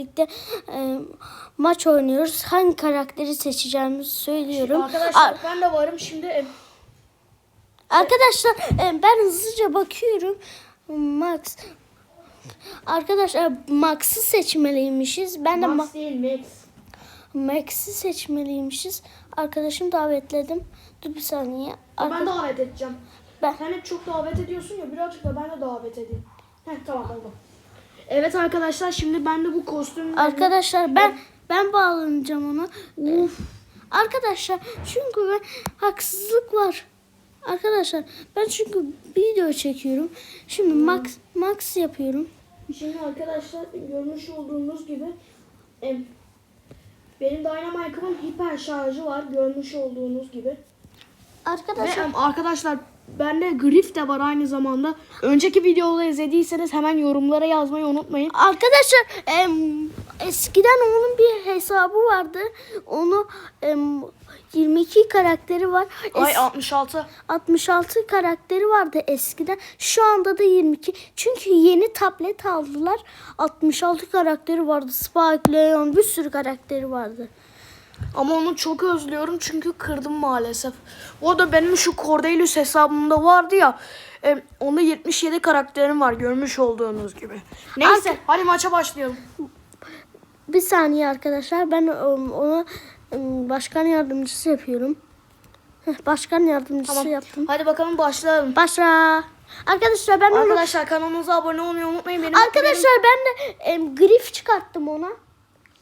birlikte e, maç oynuyoruz. Hangi karakteri seçeceğimizi söylüyorum. Arkadaşlar Ar- ben de varım şimdi. arkadaşlar e, ben hızlıca bakıyorum. Max. Arkadaşlar Max'ı seçmeliymişiz. Ben de Ma- Max değil Max. Max'i seçmeliymişiz. Arkadaşım davetledim. Dur bir saniye. Arka- Ben davet edeceğim. Ben- Sen hep çok davet ediyorsun ya birazcık da ben de davet edeyim. Heh tamam oldu. Evet arkadaşlar şimdi ben de bu kostümleri... Arkadaşlar ben ben bağlanacağım ona. Uf. Arkadaşlar çünkü ben haksızlık var. Arkadaşlar ben çünkü video çekiyorum. Şimdi max max yapıyorum. Şimdi arkadaşlar görmüş olduğunuz gibi em, benim Dynamite'ımın hiper şarjı var görmüş olduğunuz gibi. Ve Arkadaşlar em, arkadaşlar bende grif de var aynı zamanda. Önceki videoları izlediyseniz hemen yorumlara yazmayı unutmayın. arkadaşlar em, eskiden onun bir hesabı vardı. Onu em, 22 karakteri var. Es- Ay 66. 66 karakteri vardı eskiden. Şu anda da 22. Çünkü yeni tablet aldılar. 66 karakteri vardı. Spike, Leon bir sürü karakteri vardı. Ama onu çok özlüyorum çünkü kırdım maalesef. O da benim şu Cordelius hesabımda vardı ya. E, onda 77 karakterim var görmüş olduğunuz gibi. Neyse hadi maça başlayalım. Bir saniye arkadaşlar. Ben um, onu um, başkan yardımcısı yapıyorum. Başkan yardımcısı Tamam. yaptım. Hadi bakalım başlayalım. Başla. Arkadaşlar ben onu Arkadaşlar kanalımıza abone olmayı unutmayın. Benim Arkadaşlar ben de em, grif çıkarttım ona.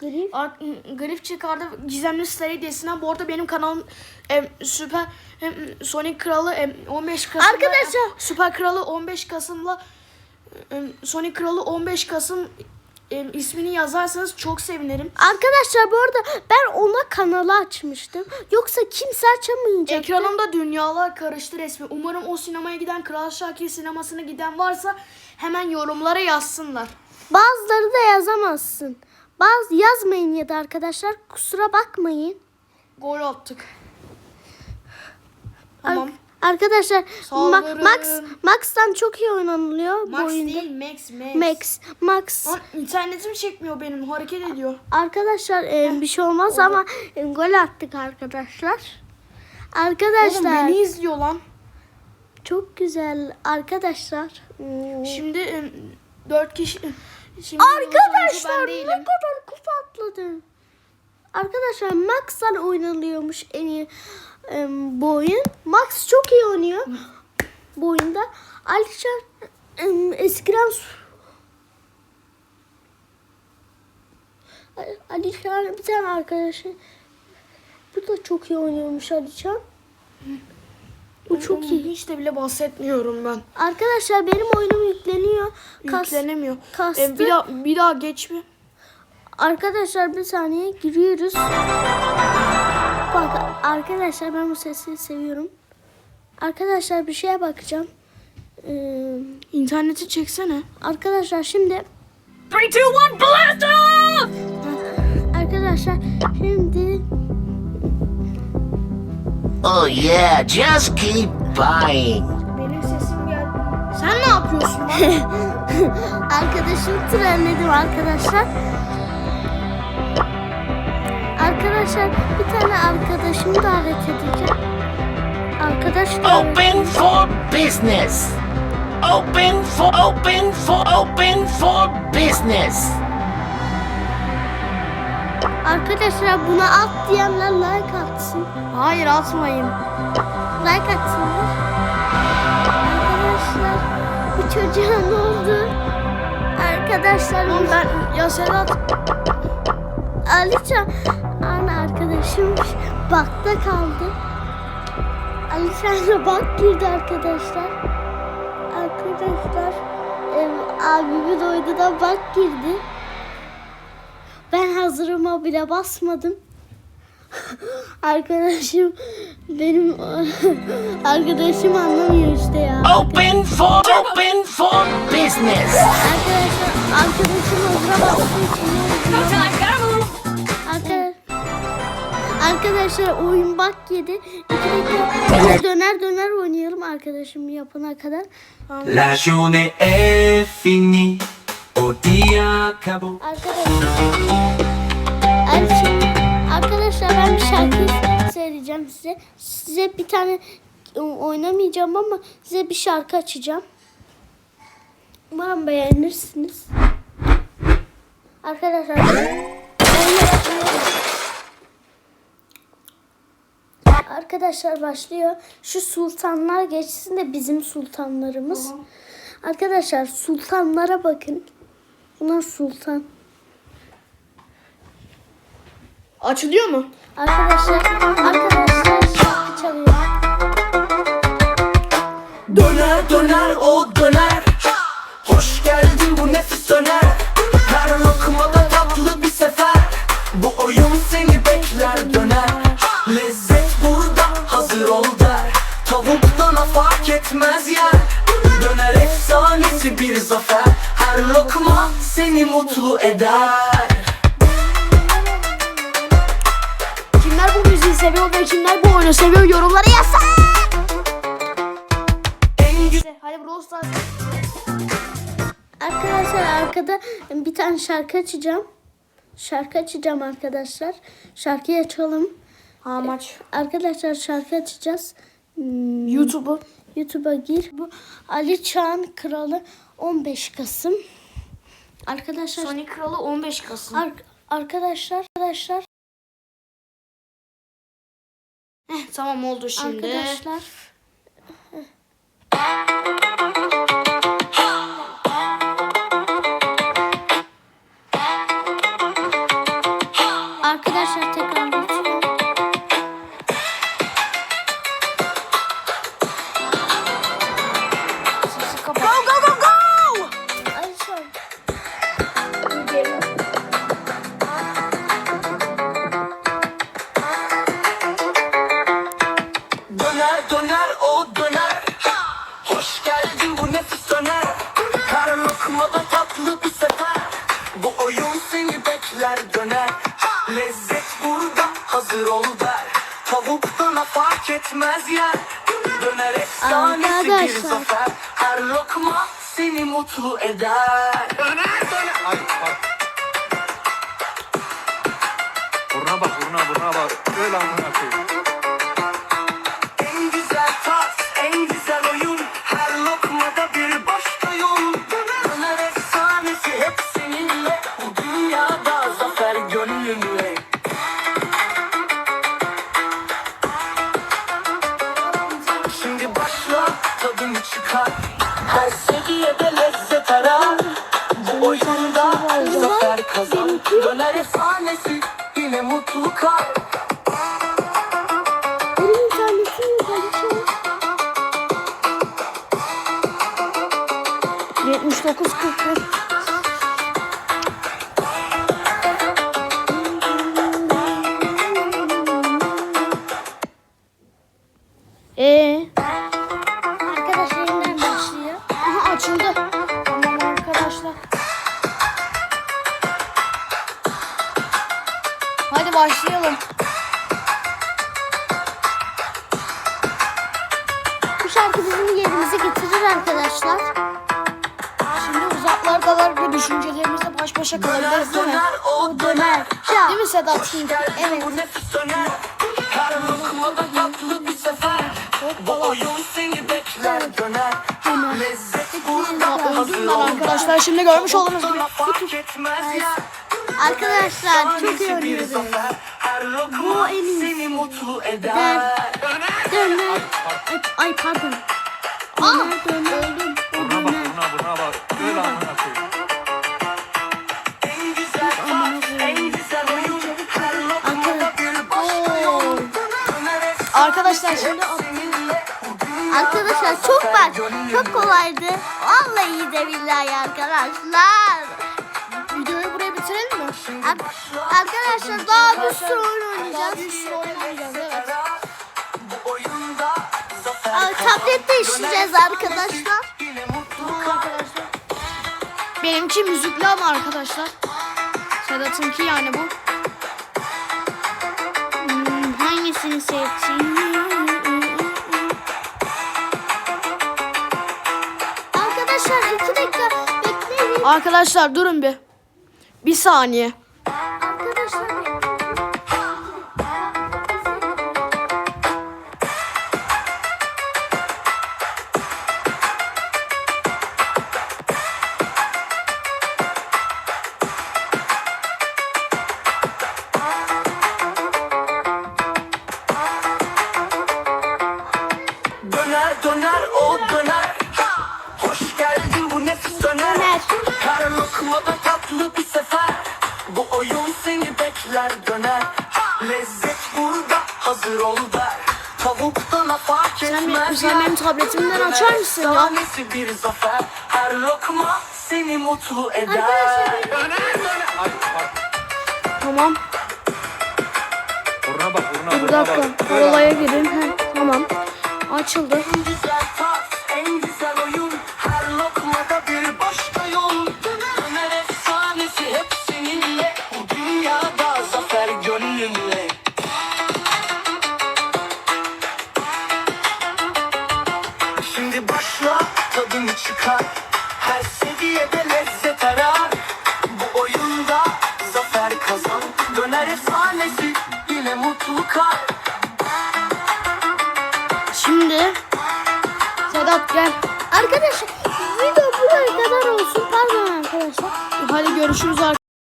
Grif. Ar- Grif çıkardı gizemli star hediyesinden. Bu arada benim kanalım em, süper em, Sonic Kralı em, 15 Kasım'da Arkadaşlar- Süper Kralı 15 Kasım'la em, Sonic Kralı 15 Kasım em, ismini yazarsanız çok sevinirim. Arkadaşlar bu arada ben ona kanalı açmıştım. Yoksa kimse açamayacak. Ekranımda dünyalar karıştı resmi. Umarım o sinemaya giden Kral Şakir sinemasına giden varsa hemen yorumlara yazsınlar. Bazıları da yazamazsın. Bazı yazmayın ya da arkadaşlar kusura bakmayın. Gol attık. Tamam. Ar- arkadaşlar Ma-. Max Max'tan çok iyi oynanılıyor bu Max oyunda. değil Max Max. Max Max Lan internetim çekmiyor benim. Hareket ediyor. arkadaşlar e, bir şey olmaz ama e, gol attık arkadaşlar. Oğlum Arkadaşlar beni izliyor lan. çok güzel arkadaşlar. Hmm. Şimdi em, dört kişi. Şimdi Arkadaşlar ne kadar kupa atladı. Arkadaşlar Max'tan oynanıyormuş en iyi em, bu oyun. Max çok iyi oynuyor bu oyunda. Alişan em, eskiden Alişan bir tane arkadaşı bu da çok iyi oynuyormuş Alişan. Bu çok iyi. Hiç de bile bahsetmiyorum ben. Arkadaşlar benim oyunum yükleniyor. Kas- Yüklenemiyor. kastı. Em, bir daha bir daha geç bir. Arkadaşlar bir saniye giriyoruz. Bak arkadaşlar ben bu sesi seviyorum. Arkadaşlar bir şeye bakacağım. Ee, İnterneti çeksene. arkadaşlar şimdi 3, 2, 1, blast off! arkadaşlar şimdi Oh yeah, just keep buying. Benim sesim geldi. Sen ne yapıyorsun lan? arkadaşımı trolledim arkadaşlar. Arkadaşlar bir tane arkadaşımı davet edeceğim. Arkadaş Open for business. Open for open for open for business. Arkadaşlar buna at diyenler like atsın. Hayır atmayın. Like atsınlar. Arkadaşlar bu çocuğa ne oldu? Arkadaşlar ben ya Sedat Alican ana arkadaşım bakta kaldı. Alican'a bak girdi arkadaşlar. Arkadaşlar em, abimin oyununa bak girdi. Ben hazırıma bile basmadım. Arkadaşım benim arkadaşım anlamıyor işte ya. Open for open for business. Arkadaşlar arkadaşım hazıra bastığı için! Arkadaşlar, arkadaşlar oyun bak yedi. İki dakika biz döner döner oynayalım arkadaşım yapana kadar. La journée est finie, O dia. Arkadaşlar- Arkadaşlar ben bir şarkı söyleyeceğim size. Size bir tane o- oynamayacağım ama size bir şarkı açacağım. Umarım beğenirsiniz. Arkadaşlar Arkadaşlar başlıyor. Şu sultanlar geçsin de bizim sultanlarımız. Arkadaşlar sultanlara bakın. Bunlar sultan. Açılıyor mu? Arkadaşlar, arkadaşlar şarkı çalıyor. Döner döner o döner. Hoş geldin bu nefis döner. Her lokmada tatlı bir sefer. Bu oyun seni bekler döner. Lezzet burada hazır ol der. Tavuktan fark etmez yer. Döner efsanesi bir zafer. Her lokma seni mutlu eder oyunu seviyor yorumlara yazsın. Hadi Brawl Stars. Arkadaşlar arkada bir tane şarkı açacağım. Şarkı açacağım arkadaşlar. Şarkıyı açalım. Ha maç. Arkadaşlar şarkı açacağız. Hmm, YouTube'u. YouTube'a gir. Bu Ali Çağan Kralı 15 Kasım. Arkadaşlar Sonic Kralı 15 Kasım. ar- arkadaşlar arkadaşlar tamam oldu şimdi. arkadaşlar bekler döner. Lezzet burada hazır ol der. Tavuktan fark etmez yer. Döner efsanesi bir zafer. Her lokma seni mutlu eder. Döner döner. Ay bak. Buruna bak buruna buruna bak. Öyle amına Her seviyede lezzet arar. Oyunda zafer kazan. Döner efsanesi yine mutlu kal arkadaşlar. Şimdi uzaklar kadar bir düşüncelerimizle baş başa kalabiliriz değil mi? Döner o döner Ya. Değil mi Sedat? Evet. Bu Her lokmada tatlı bir sefer Bu oyun seni bekler döner Lezzet burada hazır arkadaşlar şimdi görmüş oldunuz gibi. Arkadaşlar çok iyi oynuyoruz. seni mutlu eder Döner. Ay pardon. Döner döner. O bak döner. bak. Amına koyayım. Arkadaşlar şimdi Arkadaşlar çok bak. Çok kolaydı. Vallahi de billahi arkadaşlar. videoyu buraya bitirelim mi? Ar- arkadaşlar daha bir sürü oyun oynayacağız. Aa, Tablette işleyeceğiz arkadaşlar. Benimki müzikli ama arkadaşlar. Sedat'ınki yani bu. Hmm, hangisini seçeyim? Arkadaşlar iki dakika bekleyin. Arkadaşlar durun bir. Bir saniye. Döner. Her lokmada tatlı bir sefer Bu oyun seni bekler döner Lezzet burada hazır ol der Tavuktan fark etmez sen benim tabletimden açar mısın ya? efsanesi bir zafer Her lokma seni mutlu eder. Tamam. Buruna bak buruna Bir dakika. anlat. girin. Heh, tamam. Açıldı. Güzel Şimdi başla tadını çıkar Her seviyede lezzet arar Bu oyunda zafer kazan Döner efsanesi yine mutlu kal Şimdi Sedat gel. arkadaşlar video buraya kadar olsun. Pardon arkadaşlar. Hadi görüşürüz arkadaşlar.